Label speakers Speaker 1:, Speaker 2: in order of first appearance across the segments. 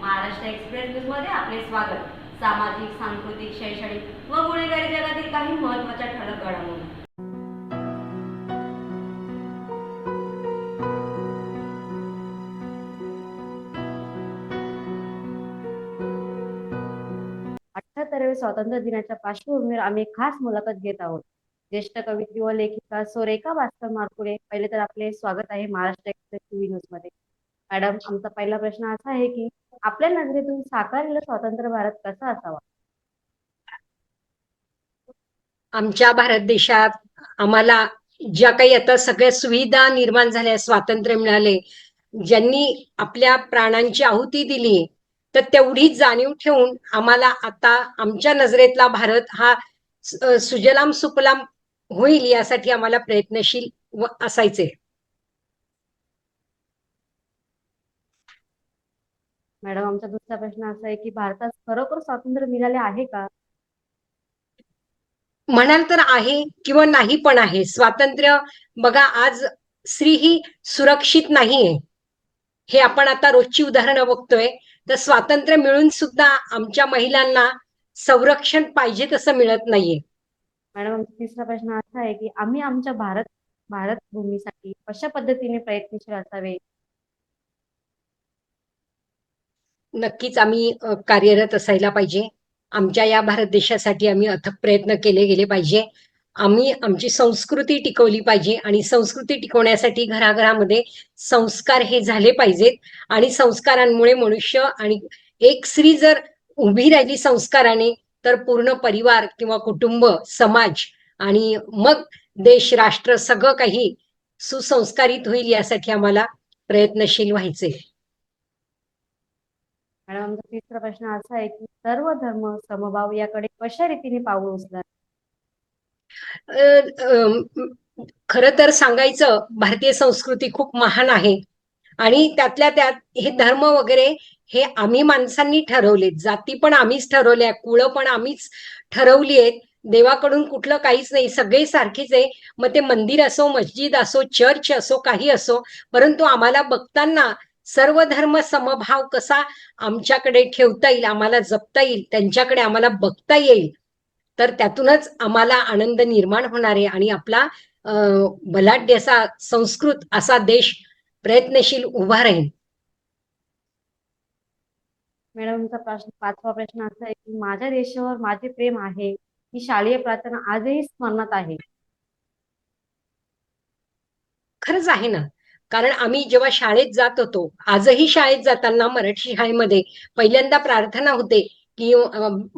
Speaker 1: Maharashtra express न्यूजमध्ये आपले स्वागत. सामाजिक सांस्कृतिक शैक्षणिक व गुन्हेगारी जगातील काही महत्त्वाच्या ठळक घडामोडी. अठ्याहत्तराव्या स्वातंत्र्य दिनाच्या पार्श्वभूमीवर आम्ही खास मुलाखत घेत आहोत. ज्येष्ठ कवित्री व लेखिका सोरेखा भास्कर मारकुडे पहिले तर आपले स्वागत आहे महाराष्ट्र एक्सप्रेस टीव्ही न्यूजमध्ये. मॅडम आमचा पहिला प्रश्न असा आहे की आपल्या नजरेतून साकारलेला स्वातंत्र्य भारत कसा असावा?
Speaker 2: आमच्या भारत देशात आम्हाला ज्या काही आता सगळ्या सुविधा निर्माण झाल्या स्वातंत्र्य मिळाले ज्यांनी आपल्या प्राणांची आहुती दिली तर तेवढीच जाणीव ठेवून आम्हाला आता आमच्या नजरेतला भारत हा सुजलाम सुफलाम होईल यासाठी आम्हाला प्रयत्नशील व असायचे.
Speaker 1: मॅडम आमचा दुसरा प्रश्न असा आहे की भारतात खरोखर स्वातंत्र्य मिळाले आहे का?
Speaker 2: म्हणाल तर आहे किंवा नाही पण आहे. स्वातंत्र्य बघा आज स्त्री ही सुरक्षित नाहीये. हे आपण आता रोजची उदाहरणं बघतोय. तर स्वातंत्र्य मिळून सुद्धा आमच्या महिलांना संरक्षण पाहिजे तसं मिळत नाहीये.
Speaker 1: मॅडम तिसरा प्रश्न असा आहे की आम्ही आमच्या भारत भारत भूमीसाठी कशा पद्धतीने प्रयत्नशील असावे?
Speaker 2: नक्कीच आम्ही कार्यरत असायला पाहिजे. आमच्या या भारत देशासाठी आम्ही अथक प्रयत्न केले गेले पाहिजे. आम्ही आमची संस्कृती टिकवली पाहिजे आणि संस्कृती टिकवण्यासाठी घराघरामध्ये संस्कार हे झाले पाहिजेत. आणि संस्कारांमुळे मनुष्य आणि एक स्त्री जर उभी राहिली संस्काराने तर पूर्ण परिवार किंवा कुटुंब समाज आणि मग देश राष्ट्र सगळं काही सुसंस्कारित होईल यासाठी आम्हाला प्रयत्नशील व्हायचे
Speaker 1: मॅडम तिसरा प्रश्न असा आहे की सर्व धर्म समभाव याकडे कशा रीतीने पाऊल उचला
Speaker 2: खर तर सांगायचं भारतीय संस्कृती खूप महान आहे. आणि त्यातल्या त्यात हे धर्म वगैरे हे आम्ही माणसांनी ठरवले जाती पण आम्हीच ठरवल्या कुळं पण आम्हीच ठरवली आहेत देवाकडून कुठलं काहीच नाही. सगळे सारखेच आहे. मग ते मंदिर असो मस्जिद असो चर्च असो काही असो परंतु आम्हाला बघताना सर्व धर्म समभाव कसा आमच्याकडे ठेवता येईल आम्हाला जपता येईल त्यांच्याकडे आम्हाला बघता येईल. तर त्यातूनच आम्हाला आनंद निर्माण होणार आहे आणि आपला बलाढ्य असा संस्कृत असा देश प्रयत्नशील उभा राहील.
Speaker 1: मॅडम आमचा प्रश्न पाचवा प्रश्न असा आहे की माझ्या देशावर माझे प्रेम आहे ही शालेय प्रार्थना आजही स्मरणात आहे.
Speaker 2: खरंच आहे ना. कारण आम्ही जेव्हा शाळेत जात होतो आजही शाळेत जाताना मराठी शाळेमध्ये पहिल्यांदा प्रार्थना होते की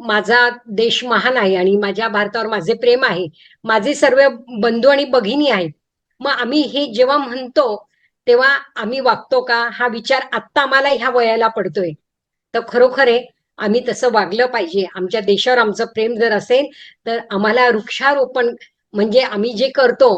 Speaker 2: माझा देश महान आहे आणि माझ्या भारतावर माझे प्रेम आहे माझे सर्व बंधू आणि भगिनी आहेत. मग आम्ही हे जेव्हा म्हणतो तेव्हा आम्ही वागतो का? हा विचार आत्ता आम्हाला ह्या वयाला पडतोय. तर खरोखर आहे आम्ही तसं वागलं पाहिजे. आमच्या देशावर आमचं प्रेम जर असेल तर आम्हाला वृक्षारोपण म्हणजे आम्ही जे करतो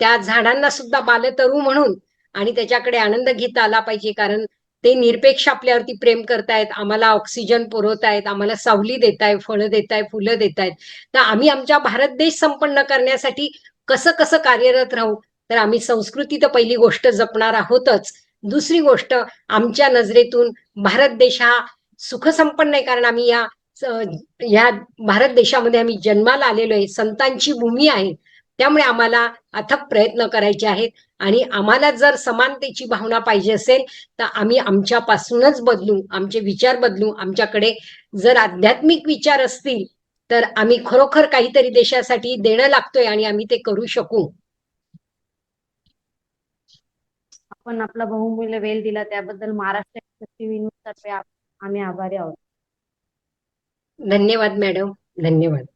Speaker 2: त्या झाडांना सुद्धा बालतरू म्हणून आणि त्याच्याकडे आनंद घेता आला पाहिजे. कारण ते निरपेक्ष आपल्यावरती प्रेम करतायत आम्हाला ऑक्सिजन पुरवतायत आम्हाला सावली देताय फळं देताय फुलं देतायत. तर आम्ही आमच्या भारत देश संपन्न करण्यासाठी कसं कसं कार्यरत राहू? तर आम्ही संस्कृती तर पहिली गोष्ट जपणार आहोतच. दुसरी गोष्ट आमच्या नजरेतून भारत देश हा सुखसंपन्न आहे कारण आम्ही या या भारत देशामध्ये आम्ही जन्माला आलेलो आहे संतांची भूमी आहे. त्यामुळे आम्हाला अथक प्रयत्न करायचे आहेत. आणि आम्हाला जर समानतेची भावना पाहिजे असेल तर आम्ही आमच्यापासूनच बदलू आमचे विचार बदलू. आमच्याकडे जर आध्यात्मिक विचार असतील तर आम्ही खरोखर काहीतरी देशासाठी देणं लागतोय आणि आम्ही ते करू शकू.
Speaker 1: आपण आपला बहुमूल्य वेळ दिला त्याबद्दल महाराष्ट्र आम्ही आभारी आहोत.
Speaker 2: धन्यवाद मॅडम. धन्यवाद.